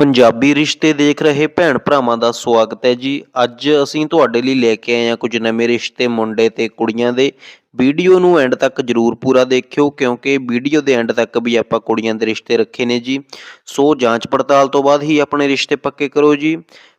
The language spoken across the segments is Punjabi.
ਪੰਜਾਬੀ ਰਿਸ਼ਤੇ ਦੇਖ ਰਹੇ ਭੈਣ ਭਰਾਵਾਂ ਦਾ ਸਵਾਗਤ ਹੈ ਜੀ। ਅੱਜ ਅਸੀਂ ਤੁਹਾਡੇ ਲਈ ਲੈ ਕੇ ਆਏ ਹਾਂ ਕੁਝ ਨਵੇਂ ਰਿਸ਼ਤੇ ਮੁੰਡੇ ਤੇ ਕੁੜੀਆਂ ਦੇ। ਵੀਡੀਓ ਨੂੰ ਐਂਡ ਤੱਕ ਜਰੂਰ ਪੂਰਾ ਦੇਖਿਓ ਕਿਉਂਕਿ ਵੀਡੀਓ ਦੇ ਐਂਡ ਤੱਕ ਵੀ ਆਪਾਂ ਕੁੜੀਆਂ ਦੇ ਰਿਸ਼ਤੇ ਰੱਖੇ ਨੇ ਜੀ। ਸੋ ਜਾਂਚ ਪੜਤਾਲ ਤੋਂ ਬਾਅਦ ਹੀ ਆਪਣੇ ਰਿਸ਼ਤੇ ਪੱਕੇ ਕਰੋ ਜੀ।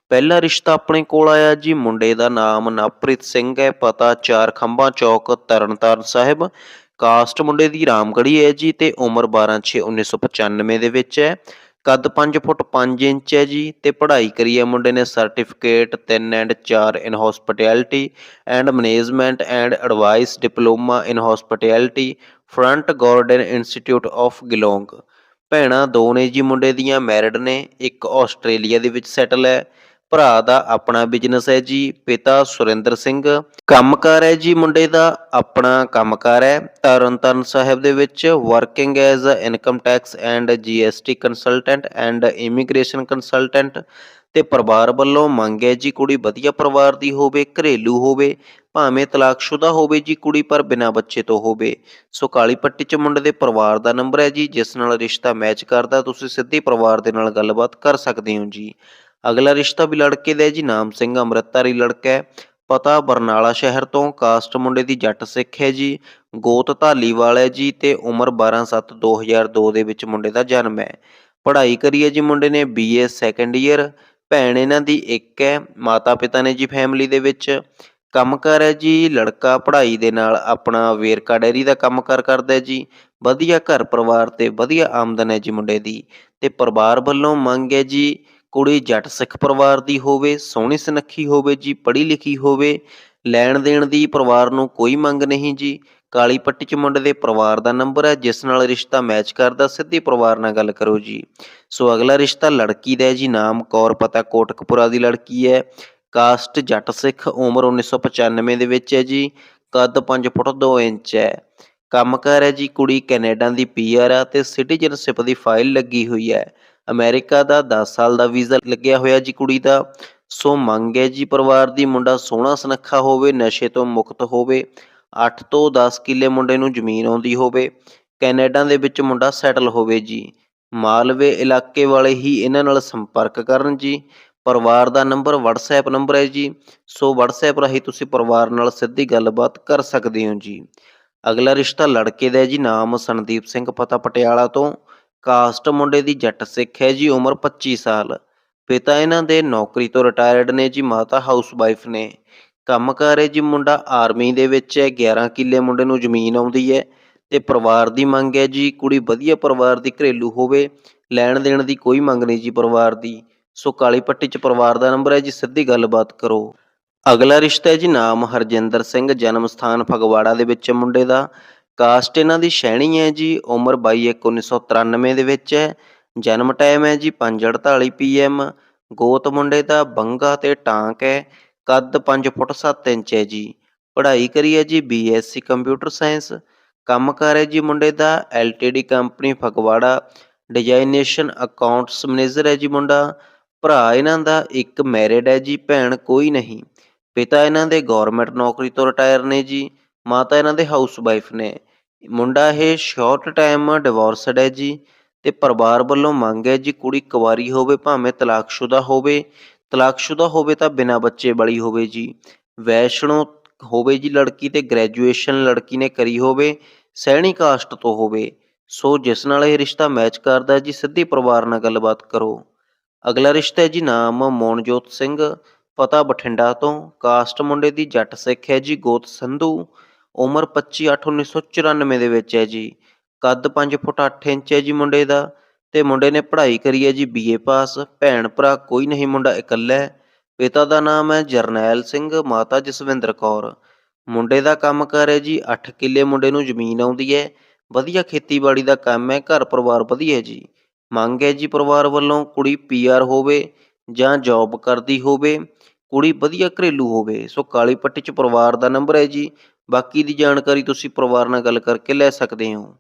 ਪਹਿਲਾ ਰਿਸ਼ਤਾ ਆਪਣੇ ਕੋਲ ਆਇਆ ਜੀ, ਮੁੰਡੇ ਦਾ ਨਾਮ ਨਵਪ੍ਰੀਤ ਸਿੰਘ ਹੈ, ਪਤਾ ਚਾਰ ਖੰਭਾ ਚੌਕ, ਤਰਨਤਾਰਨ ਸਾਹਿਬ। ਕਾਸਟ ਮੁੰਡੇ ਦੀ ਰਾਮਗੜੀ ਹੈ ਜੀ ਤੇ ਉਮਰ 12/6/1995 ਦੇ ਵਿੱਚ ਹੈ। ਕੱਦ 5 ਫੁੱਟ 5 ਇੰਚ ਹੈ ਜੀ ਤੇ ਪੜ੍ਹਾਈ ਕਰੀ ਹੈ ਮੁੰਡੇ ਨੇ certificate 3 and 4 in hospitality and management and advice diploma in hospitality front garden institute of Geelong ਭੈਣਾਂ ਦੋ ਨੇ ਜੀ ਮੁੰਡੇ ਦੀਆਂ ਮੈਰਿਡ ਨੇ, ਇੱਕ ਆਸਟ੍ਰੇਲੀਆ ਦੇ ਵਿੱਚ ਸੈਟਲ ਹੈ। ਭਰਾ ਦਾ ਆਪਣਾ ਬਿਜ਼ਨਸ ਹੈ ਜੀ, ਪਿਤਾ ਸੁਰਿੰਦਰ ਸਿੰਘ। ਕੰਮਕਾਰ ਹੈ ਜੀ ਮੁੰਡੇ ਦਾ, ਆਪਣਾ ਕੰਮਕਾਰ ਹੈ। ਤਰਨਤਾਰਨ ਸਾਹਿਬ ਦੇ ਵਿੱਚ working as a income tax and GST consultant and immigration consultant ਤੇ ਪਰਿਵਾਰ ਵੱਲੋਂ ਮੰਗ ਹੈ ਜੀ ਕੁੜੀ ਵਧੀਆ ਪਰਿਵਾਰ ਦੀ ਹੋਵੇ, ਘਰੇਲੂ ਹੋਵੇ, ਭਾਵੇਂ ਤਲਾਕਸ਼ੁਦਾ ਹੋਵੇ ਜੀ ਕੁੜੀ ਪਰ ਬਿਨਾਂ ਬੱਚੇ ਤੋਂ ਹੋਵੇ। ਸੋ ਕਾਲੀ ਪੱਟੀ ਚ ਮੁੰਡੇ ਦੇ ਪਰਿਵਾਰ ਦਾ ਨੰਬਰ ਹੈ ਜੀ, ਜਿਸ ਨਾਲ ਰਿਸ਼ਤਾ ਮੈਚ ਕਰਦਾ, ਤੁਸੀਂ ਸਿੱਧੇ ਪਰਿਵਾਰ ਦੇ ਨਾਲ ਗੱਲਬਾਤ ਕਰ ਸਕਦੇ ਹੋ ਜੀ। ਅਗਲਾ ਰਿਸ਼ਤਾ ਵੀ ਲੜਕੇ ਦਾ ਹੈ ਜੀ, ਨਾਮ ਸਿੰਘ ਅੰਮ੍ਰਿਤਧਾਰੀ ਲੜਕਾ ਹੈ। ਪਤਾ ਬਰਨਾਲਾ ਸ਼ਹਿਰ ਤੋਂ ਕਾਸਟ ਮੁੰਡੇ ਦੀ ਜੱਟ ਸਿੱਖ ਹੈ ਜੀ, ਗੋਤ ਧਾਲੀਵਾਲ ਹੈ ਜੀ ਤੇ ਉਮਰ 12/7/2002 ਦੇ ਵਿੱਚ ਮੁੰਡੇ ਦਾ ਜਨਮ ਹੈ। ਪੜ੍ਹਾਈ ਕਰੀ ਹੈ ਜੀ ਮੁੰਡੇ ਨੇ ਬੀਏ ਸੈਕੰਡ ਈਅਰ ਭੈਣ ਇਹਨਾਂ ਦੀ ਇੱਕ ਹੈ ਮਾਤਾ ਪਿਤਾ ਨੇ ਜੀ ਫੈਮਿਲੀ ਦੇ ਵਿੱਚ। ਕੰਮ ਕੰਮਕਾਰ ਹੈ ਜੀ, ਲੜਕਾ ਪੜ੍ਹਾਈ ਦੇ ਨਾਲ ਆਪਣਾ ਵੇਰਕਾ ਡੈਰੀ ਦਾ ਕੰਮ ਕੰਮਕਾਰ ਕਰਦਾ ਹੈ ਜੀ। ਵਧੀਆ ਘਰ ਪਰਿਵਾਰ ਤੇ ਵਧੀਆ ਆਮਦਨ ਹੈ ਜੀ ਮੁੰਡੇ ਦੀ ਤੇ ਪਰਿਵਾਰ ਵੱਲੋਂ ਮੰਗ ਹੈ ਜੀ ਕੁੜੀ ਜੱਟ ਸਿੱਖ ਪਰਿਵਾਰ ਦੀ ਹੋਵੇ, ਸੋਹਣੀ ਸੁਨੱਖੀ ਹੋਵੇ ਜੀ, ਪੜ੍ਹੀ ਲਿਖੀ ਹੋਵੇ, ਲੈਣ ਦੇਣ ਦੀ ਪਰਿਵਾਰ ਨੂੰ ਕੋਈ ਮੰਗ ਨਹੀਂ ਜੀ। ਕਾਲੀ ਪੱਟੀ ਚ ਮੁੰਡੇ ਦੇ ਪਰਿਵਾਰ ਦਾ ਨੰਬਰ ਹੈ, ਜਿਸ ਨਾਲ ਰਿਸ਼ਤਾ ਮੈਚ ਕਰਦਾ, ਸਿੱਧੇ ਪਰਿਵਾਰ ਨਾਲ ਗੱਲ ਕਰੋ ਜੀ। ਸੋ ਅਗਲਾ ਰਿਸ਼ਤਾ ਲੜਕੀ ਦਾ ਹੈ ਜੀ, ਨਾਮ ਕੌਰ ਪਤਾ ਕੋਟਕਪੁਰਾ ਦੀ ਲੜਕੀ ਹੈ। ਕਾਸਟ ਜੱਟ ਸਿੱਖ ਉਮਰ 1995 ਦੇ ਵਿੱਚ ਹੈ ਜੀ, ਕੱਦ 5 ਫੁੱਟ 2 ਇੰਚ ਹੈ। ਕੰਮਕਾਰ ਹੈ ਜੀ, ਕੁੜੀ ਕੈਨੇਡਾ ਦੀ ਪੀਆਰ ਆ ਤੇ ਸਿਟੀਜ਼ਨਸ਼ਿਪ ਦੀ ਫਾਈਲ ਲੱਗੀ ਹੋਈ ਹੈ। ਅਮਰੀਕਾ ਦਾ 10 ਸਾਲ ਦਾ ਵੀਜ਼ਾ ਲੱਗਿਆ ਹੋਇਆ ਜੀ ਕੁੜੀ ਦਾ। ਸੋ ਮੰਗ ਹੈ ਜੀ ਪਰਿਵਾਰ ਦੀ ਮੁੰਡਾ ਸੋਹਣਾ ਸੁਨੱਖਾ ਹੋਵੇ, ਨਸ਼ੇ ਤੋਂ ਮੁਕਤ ਹੋਵੇ 8 ਤੋਂ 10 ਕਿੱਲੇ ਮੁੰਡੇ ਨੂੰ ਜ਼ਮੀਨ ਆਉਂਦੀ ਹੋਵੇ, ਕੈਨੇਡਾ ਦੇ ਵਿੱਚ ਮੁੰਡਾ ਸੈਟਲ ਹੋਵੇ ਜੀ। ਮਾਲਵੇ ਇਲਾਕੇ ਵਾਲੇ ਹੀ ਇਹਨਾਂ ਨਾਲ ਸੰਪਰਕ ਕਰਨ ਜੀ। ਪਰਿਵਾਰ ਦਾ ਨੰਬਰ, WhatsApp ਨੰਬਰ ਹੈ ਜੀ। ਸੋ WhatsApp ਰਾਹੀਂ ਤੁਸੀਂ ਪਰਿਵਾਰ ਨਾਲ ਸਿੱਧੀ ਗੱਲਬਾਤ ਕਰ ਸਕਦੇ ਹੋ ਜੀ। ਅਗਲਾ ਰਿਸ਼ਤਾ ਲੜਕੇ ਦਾ ਹੈ ਜੀ, ਨਾਮ ਸੰਦੀਪ ਸਿੰਘ ਪਤਾ ਪਟਿਆਲਾ ਤੋਂ। ਕਾਸਟ ਮੁੰਡੇ ਦੀ ਜੱਟ ਸਿੱਖ ਹੈ ਜੀ, ਉਮਰ 25 ਸਾਲ। ਪਿਤਾ ਇਹਨਾਂ ਦੇ ਨੌਕਰੀ ਤੋਂ ਰਿਟਾਇਰਡ ਨੇ ਜੀ, ਮਾਤਾ ਹਾਊਸ ਵਾਈਫ ਨੇ। ਕੰਮਕਾਰ ਹੈ ਜੀ, ਮੁੰਡਾ ਆਰਮੀ ਦੇ ਵਿੱਚ ਹੈ 11 ਕਿੱਲੇ ਮੁੰਡੇ ਨੂੰ ਜ਼ਮੀਨ ਆਉਂਦੀ ਹੈ ਤੇ ਪਰਿਵਾਰ ਦੀ ਮੰਗ ਹੈ ਜੀ, ਕੁੜੀ ਵਧੀਆ ਪਰਿਵਾਰ ਦੀ ਘਰੇਲੂ ਹੋਵੇ, ਲੈਣ ਦੇਣ ਦੀ ਕੋਈ ਮੰਗ ਨਹੀਂ ਜੀ ਪਰਿਵਾਰ ਦੀ। ਸੋ ਕਾਲੀ ਪੱਟੀ ਚ ਪਰਿਵਾਰ ਦਾ ਨੰਬਰ ਹੈ ਜੀ, ਸਿੱਧੀ ਗੱਲਬਾਤ ਕਰੋ। ਅਗਲਾ ਰਿਸ਼ਤਾ ਹੈ ਜੀ, ਨਾਮ ਹਰਜਿੰਦਰ ਸਿੰਘ, ਜਨਮ ਸਥਾਨ ਫਗਵਾੜਾ ਦੇ ਵਿੱਚ ਮੁੰਡੇ ਦਾ। ਕਾਸਟ ਇਹਨਾਂ ਦੀ ਸ਼ੈਣੀ ਹੈ ਜੀ, ਉਮਰ 22/1993 ਦੇ ਵਿੱਚ ਹੈ, ਜਨਮ ਟਾਈਮ ਹੈ ਜੀ 5:48 ਪੀਐਮ ਗੋਤ ਮੁੰਡੇ ਦਾ ਬੰਗਾ ਤੇ ਟਾਂਕ ਹੈ, ਕੱਦ 5 ਫੁੱਟ 7 ਇੰਚ ਹੈ ਜੀ, ਪੜ੍ਹਾਈ ਕਰੀ ਹੈ ਜੀ ਬੀਐਸਸੀ ਕੰਪਿਊਟਰ ਸਾਇੰਸ ਕੰਮ ਕੰਮਕਾਰ ਹੈ ਜੀ ਮੁੰਡੇ ਦਾ LTD company Phagwara designation accounts manager ਹੈ ਜੀ ਮੁੰਡਾ, ਭਰਾ ਇਹਨਾਂ ਦਾ ਇੱਕ ਮੈਰਿਡ ਹੈ ਜੀ, ਭੈਣ ਕੋਈ ਨਹੀਂ, ਪਿਤਾ ਇਹਨਾਂ ਦੇ ਗਵਰਨਮੈਂਟ ਨੌਕਰੀ ਤੋਂ ਰਿਟਾਇਰ ਨੇ ਜੀ, ਮਾਤਾ ਇਹਨਾਂ ਦੇ ਹਾਊਸ ਵਾਈਫ ਨੇ ਮੁੰਡਾ ਇਹ ਸ਼ਾਰਟ ਟਾਈਮ ਡਿਵੋਰਸਡ ਹੈ ਜੀ ਤੇ ਪਰਿਵਾਰ ਵੱਲੋਂ ਮੰਗ ਹੈ ਜੀ ਕੁੜੀ ਕੁਵਾਰੀ ਹੋਵੇ ਭਾਵੇਂ ਤਲਾਕਸ਼ੁਦਾ ਹੋਵੇ ਤਲਾਕਸ਼ੁਦਾ ਹੋਵੇ ਤਾਂ ਬਿਨਾਂ ਬੱਚੇ ਵਾਲੀ ਹੋਵੇ ਜੀ। ਵੈਸ਼ਨੋ ਹੋਵੇ ਜੀ ਲੜਕੀ ਤੇ ਗ੍ਰੈਜੂਏਸ਼ਨ ਲੜਕੀ ਨੇ ਕਰੀ ਹੋਵੇ, ਸਹਿਣੀ ਕਾਸਟ ਤੋਂ ਹੋਵੇ। ਸੋ ਜਿਸ ਨਾਲ ਇਹ ਰਿਸ਼ਤਾ ਮੈਚ ਕਰਦਾ ਜੀ, ਸਿੱਧੀ ਪਰਿਵਾਰ ਨਾਲ ਗੱਲਬਾਤ ਕਰੋ। ਅਗਲਾ ਰਿਸ਼ਤਾ ਹੈ ਜੀ ਨਾਮ ਮੋਨਜੋਤ ਸਿੰਘ, ਪਤਾ ਬਠਿੰਡਾ ਤੋਂ। ਕਾਸਟ ਮੁੰਡੇ ਦੀ ਜੱਟ ਸਿੱਖ ਹੈ ਜੀ ਗੋਤ ਸੰਧੂ। ਉਮਰ 25/8/1994 ਦੇ ਵਿੱਚ ਹੈ ਜੀ। ਕੱਦ 5 ਫੁੱਟ 8 ਇੰਚ ਹੈ ਜੀ ਮੁੰਡੇ ਦਾ ਤੇ ਮੁੰਡੇ ਨੇ ਪੜ੍ਹਾਈ ਕਰੀ ਹੈ ਜੀ ਬੀਏ ਪਾਸ। ਭੈਣ ਭਰਾ ਕੋਈ ਨਹੀਂ ਮੁੰਡਾ ਇਕੱਲਾ ਹੈ। ਪਿਤਾ ਦਾ ਨਾਮ ਹੈ ਜਰਨੈਲ ਸਿੰਘ, ਮਾਤਾ ਜਸਵਿੰਦਰ ਕੌਰ। ਮੁੰਡੇ ਦਾ ਕੰਮ ਕਰ ਹੈ ਜੀ 8 ਕਿੱਲੇ ਮੁੰਡੇ ਨੂੰ ਜ਼ਮੀਨ ਆਉਂਦੀ ਹੈ। ਵਧੀਆ ਖੇਤੀਬਾੜੀ ਦਾ ਕੰਮ ਹੈ, ਘਰ ਪਰਿਵਾਰ ਵਧੀਆ ਜੀ। ਮੰਗ ਹੈ ਜੀ ਪਰਿਵਾਰ ਵੱਲੋਂ ਕੁੜੀ ਪੀਆਰ ਹੋਵੇ ਜਾਂ ਜੌਬ ਕਰਦੀ ਹੋਵੇ, ਕੁੜੀ ਵਧੀਆ ਘਰੇਲੂ ਹੋਵੇ। ਸੋ ਕਾਲੀ ਪੱਟੀ ਚ ਪਰਿਵਾਰ ਦਾ ਨੰਬਰ ਹੈ ਜੀ। ਬਾਕੀ ਦੀ ਜਾਣਕਾਰੀ ਤੁਸੀਂ ਪਰਿਵਾਰ ਨਾਲ ਗੱਲ ਕਰਕੇ ਲੈ ਸਕਦੇ ਹੋ।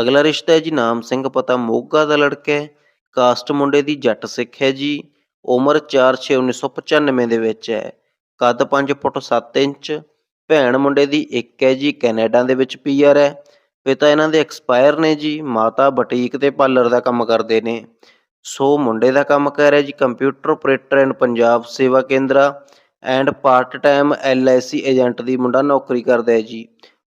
ਅਗਲਾ ਰਿਸ਼ਤਾ ਹੈ ਜੀ ਨਾਮ ਸਿੰਘ, ਪਤਾ ਮੋਗਾ ਦਾ ਲੜਕਾ ਹੈ। ਕਾਸਟ ਮੁੰਡੇ ਦੀ ਜੱਟ ਸਿੱਖ ਹੈ ਜੀ। ਉਮਰ 4/6/1995 ਦੇ ਵਿੱਚ ਹੈ। ਕੱਦ 5 ਫੁੱਟ 7 ਇੰਚ। ਭੈਣ ਮੁੰਡੇ ਦੀ ਇੱਕ ਹੈ ਜੀ, ਕੈਨੇਡਾ ਦੇ ਵਿੱਚ ਪੀਆਰ ਹੈ। ਪਿਤਾ ਇਹਨਾਂ ਦੇ ਐਕਸਪਾਇਰ ਨੇ ਜੀ, ਮਾਤਾ ਬੁਟੀਕ ਤੇ ਪਾਰਲਰ ਦਾ ਕੰਮ ਕਰਦੇ ਨੇ। ਸੋ ਮੁੰਡੇ ਦਾ ਕੰਮ ਕਰ ਰਿਹਾ ਜੀ, computer operator and Punjab Sewa Kendra. And part time LIC agent ਦੀ ਮੁੰਡਾ ਨੌਕਰੀ ਕਰਦਾ ਹੈ ਜੀ।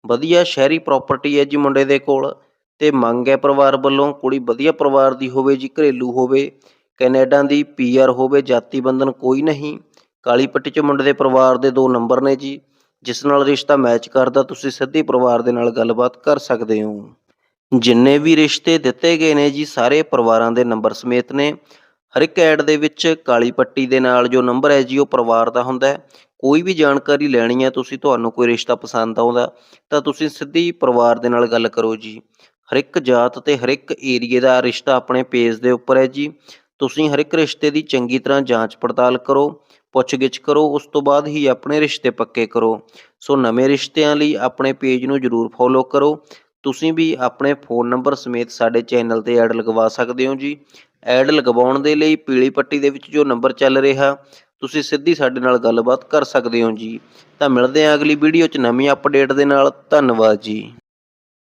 ਵਧੀਆ ਸ਼ਹਿਰੀ ਪ੍ਰਾਪਰਟੀ ਹੈ ਜੀ ਮੁੰਡੇ ਦੇ ਕੋਲ ਤੇ ਮੰਗ ਹੈ ਪਰਿਵਾਰ ਵੱਲੋਂ ਕੁੜੀ ਵਧੀਆ ਪਰਿਵਾਰ ਦੀ ਹੋਵੇ ਜੀ, ਘਰੇਲੂ ਹੋਵੇ, ਕੈਨੇਡਾ ਦੀ ਪੀਆਰ ਹੋਵੇ, ਜਾਤੀ ਬੰਧਨ ਕੋਈ ਨਹੀਂ। ਕਾਲੀ ਪੱਟੀ 'ਚ ਮੁੰਡੇ ਦੇ ਪਰਿਵਾਰ ਦੇ ਦੋ ਨੰਬਰ ਨੇ ਜੀ। ਜਿਸ ਨਾਲ ਰਿਸ਼ਤਾ ਮੈਚ ਕਰਦਾ, ਤੁਸੀਂ ਸਿੱਧੀ ਪਰਿਵਾਰ ਦੇ ਨਾਲ ਗੱਲਬਾਤ ਕਰ ਸਕਦੇ ਹੋ। ਜਿੰਨੇ ਵੀ ਰਿਸ਼ਤੇ ਦਿੱਤੇ ਗਏ ਨੇ ਜੀ, ਸਾਰੇ ਪਰਿਵਾਰਾਂ ਦੇ ਨੰਬਰ ਸਮੇਤ ਨੇ। ਹਰ ਇੱਕ ਐਡ ਦੇ ਵਿੱਚ ਕਾਲੀ ਪੱਟੀ ਦੇ ਨਾਲ ਜੋ ਨੰਬਰ ਹੈ ਜੀ, ਉਹ ਪਰਿਵਾਰ ਦਾ ਹੁੰਦਾ ਹੈ। ਕੋਈ ਵੀ ਜਾਣਕਾਰੀ ਲੈਣੀ ਹੈ, ਤੁਸੀਂ ਤੁਹਾਨੂੰ ਕੋਈ ਰਿਸ਼ਤਾ ਪਸੰਦ ਆਉਂਦਾ, ਤਾਂ ਤੁਸੀਂ ਸਿੱਧੀ ਪਰਿਵਾਰ ਦੇ ਨਾਲ ਗੱਲ ਕਰੋ ਜੀ। ਹਰ ਇੱਕ ਜਾਤ ਤੇ ਹਰ ਇੱਕ ਏਰੀਏ ਦਾ ਰਿਸ਼ਤਾ ਆਪਣੇ ਪੇਜ ਦੇ ਉੱਪਰ ਹੈ ਜੀ। ਤੁਸੀਂ ਹਰ ਇੱਕ ਰਿਸ਼ਤੇ ਦੀ ਚੰਗੀ ਤਰ੍ਹਾਂ ਜਾਂਚ ਪੜਤਾਲ ਕਰੋ, ਪੁੱਛਗਿੱਛ ਕਰੋ, ਉਸ ਤੋਂ ਬਾਅਦ ਹੀ ਆਪਣੇ ਰਿਸ਼ਤੇ ਪੱਕੇ ਕਰੋ। ਸੋ ਨਵੇਂ ਰਿਸ਼ਤਿਆਂ ਲਈ ਆਪਣੇ ਪੇਜ ਨੂੰ ਜਰੂਰ ਫੋਲੋ ਕਰੋ। ਤੁਸੀਂ ਵੀ ਆਪਣੇ ਫੋਨ ਨੰਬਰ ਸਮੇਤ ਸਾਡੇ ਚੈਨਲ ਤੇ ਐਡ ਲਗਵਾ ਸਕਦੇ ਹੋ ਜੀ। ਐਡ ਲਗਵਾਉਣ ਦੇ ਲਈ ਪੀਲੀ ਪੱਟੀ ਦੇ ਵਿੱਚ ਜੋ ਨੰਬਰ ਚੱਲ ਰਿਹਾ, ਤੁਸੀਂ ਸਿੱਧੀ ਸਾਡੇ ਨਾਲ ਗੱਲਬਾਤ ਕਰ ਸਕਦੇ ਹੋ ਜੀ। ਤਾਂ ਮਿਲਦੇ ਹਾਂ ਅਗਲੀ ਵੀਡੀਓ 'ਚ ਨਵੀਂ ਅਪਡੇਟ ਦੇ ਨਾਲ। ਧੰਨਵਾਦ ਜੀ।